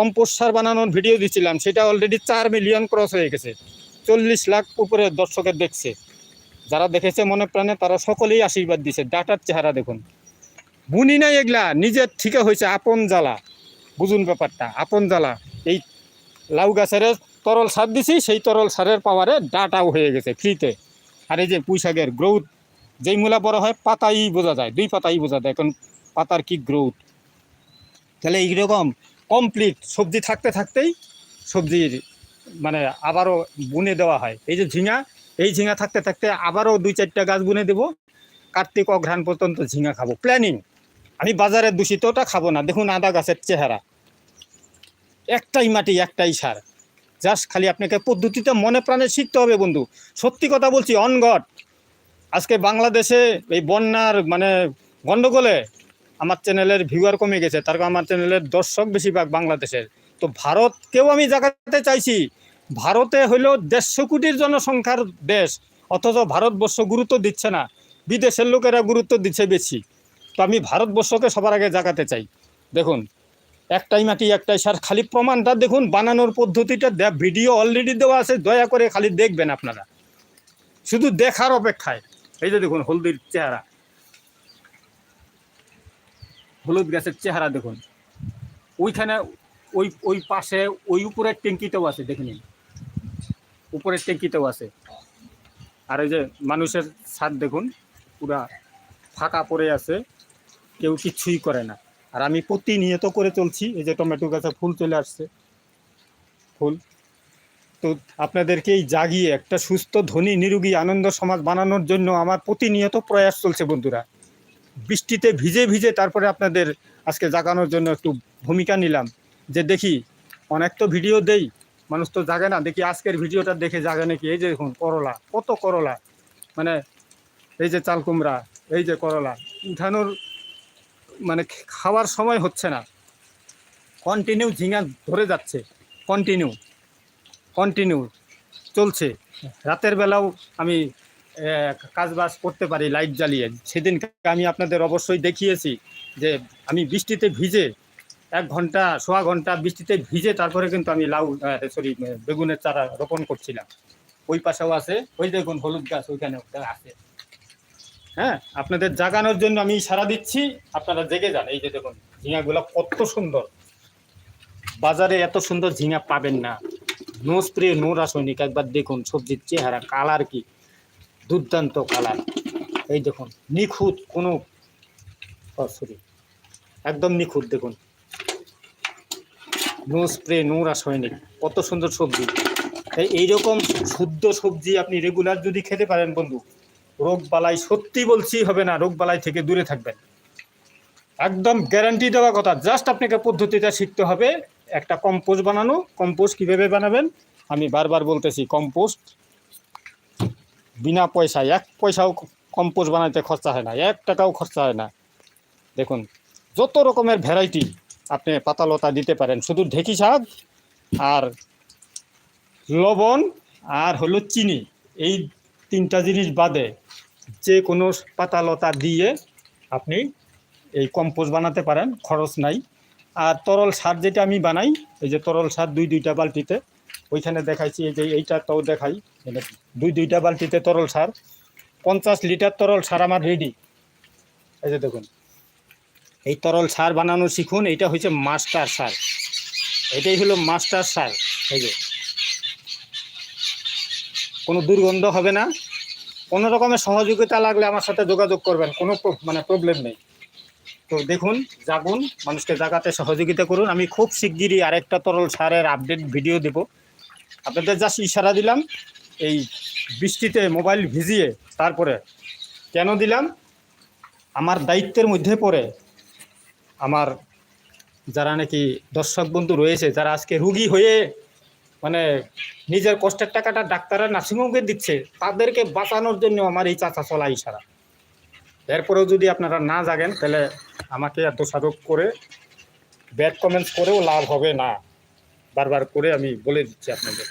Compost সার বানানোর video দিচ্ছিলাম সেটা অলরেডি চার মিলিয়ন ক্রস হয়ে গেছে। চল্লিশ লাখ উপরে দর্শকের দেখছে। যারা দেখেছে মনে প্রাণে, তারা সকলেই আশীর্বাদ দিছে ডাটার চেহারা দেখুন। বুনি নাই এগুলা, নিজের থেকে হয়েছে আপন জ্বালা। বুঝুন ব্যাপারটা, আপন জ্বালা। এই লাউ গাছের তরল সার দিছি, সেই তরল সারের পাওয়ারে ডাটাও হয়ে গেছে ফ্রিতে আর এই যে পুঁইশাকের গ্রোথ যেই মূলা বড় হয়, পাতাই বোঝা যায়, দুই পাতাই বোঝা যায়। এখন পাতার কি গ্রোথ তাহলে এইরকম কমপ্লিট সবজি থাকতে থাকতেই সবজির মানে আবারও বুনে দেওয়া হয়। এই যে ঝিঙা, এই ঝিঙা থাকতে থাকতে আবারও দুই চারটা গাছ বুনে দেবো। কার্তিক অঘ্রাণ পর্যন্ত ঝিঙা খাব। প্ল্যানিং আমি বাজারের দূষিতটা খাব না। দেখুন আদা গাছের চেহারা। একটাই মাটি, একটাই সার। জাস্ট খালি আপনাকে পদ্ধতিতে মনে প্রাণে শিখতে হবে বন্ধু। সত্যি কথা বলছি অনগট আজকে বাংলাদেশে এই বন্যার মানে গন্ডগোলে আমার চ্যানেলের ভিউয়ার কমে গেছে, তার আমার চ্যানেলের দর্শক বেশিরভাগ বাংলাদেশের। তো ভারতকেও আমি জাগাতে চাইছি। ভারতে হইল দেড়শো কোটির জনসংখ্যার দেশ, অথচ ভারতবর্ষ গুরুত্ব দিচ্ছে না। বিদেশের লোকেরা গুরুত্ব দিচ্ছে বেশি। তো আমি ভারতবর্ষকে সবার আগে জাগাতে চাই। দেখুন, একটাই মাটি, একটাই সার, খালি প্রমাণটা দেখুন, বানানোর পদ্ধতিটা ভিডিও অলরেডি দেওয়া আছে, দয়া করে খালি দেখবেন আপনারা। শুধু দেখার অপেক্ষায়। এই যে দেখুন, হলদির চেহারা। হলুদ গাছের চেহারা দেখুন। ওইখানে ওই ওই পাশে ওই উপরের ট্যাঙ্কিতেও আছে, দেখে নিন। উপরের ট্যাঙ্কিতেও আছে। আর এই যে মানুষের ছাদ দেখুন, পুরা ফাঁকা পড়ে আছে, কেউ কিচ্ছুই করে না। আর আমি প্রতিনিয়ত করে চলছি, এই যে টমেটো গাছে ফুল চলে আসছে। ফুল। তো আপনাদেরকে এই জাগিয়ে একটা সুস্থ, ধনী, নিরোগী, আনন্দ সমাজ বানানোর জন্য আমার প্রতিনিয়ত প্রয়াস চলছে, বন্ধুরা। বৃষ্টিতে ভিজে ভিজে তারপরে আপনাদের আজকে জাগানোর জন্য একটু ভূমিকা নিলাম। যে দেখি, অনেক তো ভিডিও দেই, মানুষ তো জাগে না। দেখি আজকের ভিডিওটা দেখে জাগে নাকি? এই যে দেখুন, করলা, কত করলা। মানে এই যে চাল কুমড়া, এই যে করলা। উঠানোর মানে খাওয়ার সময় হচ্ছে না। কন্টিনিউ ঝিঙা ধরে যাচ্ছে। কন্টিনিউ কন্টিনিউ চলছে। রাতের বেলাও আমি কাজ বাজ করতে পারি লাইট জ্বালিয়ে। সেদিনকে আমি আপনাদের অবশ্যই দেখিয়েছি যে আমি বৃষ্টিতে ভিজে, এক ঘণ্টা, সোয়া ঘণ্টা বৃষ্টিতে ভিজে তারপরে কিন্তু আমি লাউ সরি বেগুনের চারা রোপণ করছিলাম। ওই পাশেও আছে, ওই দেখুন হলুদ গাছ ওইখানে আছে। হ্যাঁ আপনাদের জাগানোর জন্য আমি সারা দিচ্ছি, আপনারা জেগে যান। এই যে দেখুন, ঝিঙাগুলো কত সুন্দর। বাজারে এত সুন্দর ঝিঙা পাবেন না। নো স্প্রে, নো রাসায়নিক, একবার দেখুন সবজির চেহারা, কালার কি। দুর্দান্ত কালার এই দেখুন, নিখুঁত কোনো সরি একদম নিখুঁত, দেখুন। নো স্প্রে, নো রাসায়নিক কত সুন্দর সবজি। এই এইরকম শুদ্ধ সবজি আপনি রেগুলার যদি খেতে পারেন বন্ধু, রোগ বালাই সত্যি বলছি হবে না, রোগ বালাই থেকে দূরে থাকবেন। একদম গ্যারান্টি দেওয়া কথা। জাস্ট আপনাকে পদ্ধতিটা শিখতে হবে। একটা কম্পোস্ট বানানো। কম্পোস্ট কীভাবে বানাবেন? আমি বারবার বলতেছি কম্পোস্ট বিনা পয়সায়, এক পয়সাও কম্পোস্ট বানাইতে খরচা হয় না, এক টাকাও খরচা হয় না। দেখুন, যত রকমের ভ্যারাইটি আপনি পাতালতা দিতে পারেন, শুধু ঢেকি শাক আর লবণ আর হলো চিনি, এই তিনটা জিনিস বাদে যে কোনো পাতালতা দিয়ে আপনি এই কম্পোস্ট বানাতে পারেন, খরচ নাই। আর তরল সার যেটা আমি বানাই, এই যে তরল সার দুই দুইটা বালতিতে ওইখানে দেখাইছি, এই যে এইটাটাও দেখাই। মানে দুই, দুইটা বালতিতে তরল সার, পঞ্চাশ লিটার তরল সার আমার রেডি এই যে দেখুন, এই তরল সার বানানো শিখুন এটা হচ্ছে মাস্টার সার। এটাই হলো মাস্টার সার। এই যে, কোনো দুর্গন্ধ হবে না। কোনো রকমের সহযোগিতা লাগলে আমার সাথে যোগাযোগ করবেন, কোনো মানে প্রবলেম নেই। তো দেখুন, জাগুন, মানুষকে জাগাতে সহযোগিতা করুন। আমি খুব শিগগিরই আরেকটা তরল সারের আপডেট ভিডিও দেব। আপনাদের জাস্ট ইশারা দিলাম, এই বৃষ্টিতে মোবাইল ভিজিয়ে তারপরে কেন দিলাম? আমার দায়িত্বের মধ্যে পড়ে আমার যারা নাকি দর্শক বন্ধু রয়েছে, যারা আজকে রুগী হয়ে মানে নিজের কষ্টের টাকাটা ডাক্তাররা নার্সিংহোমকে দিচ্ছে, তাদেরকে বাঁচানোর জন্য আমার এই চাচা চলা ইশারা। এরপরেও যদি আপনারা না জাগেন, তাহলে আমাকে দোষারোপ করে ব্যাড কমেন্টস করেও লাভ হবে না। বারবার করে আমি বলে দিচ্ছি আপনাদের।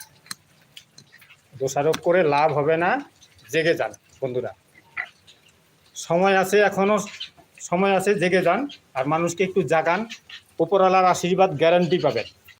দোষারোপ করে লাভ হবে না, জেগে যান বন্ধুরা। সময় আছে এখনও সময় আছে জেগে যান, আর মানুষকে একটু জাগান। উপরওয়ালার আশীর্বাদ গ্যারান্টি পাবেন।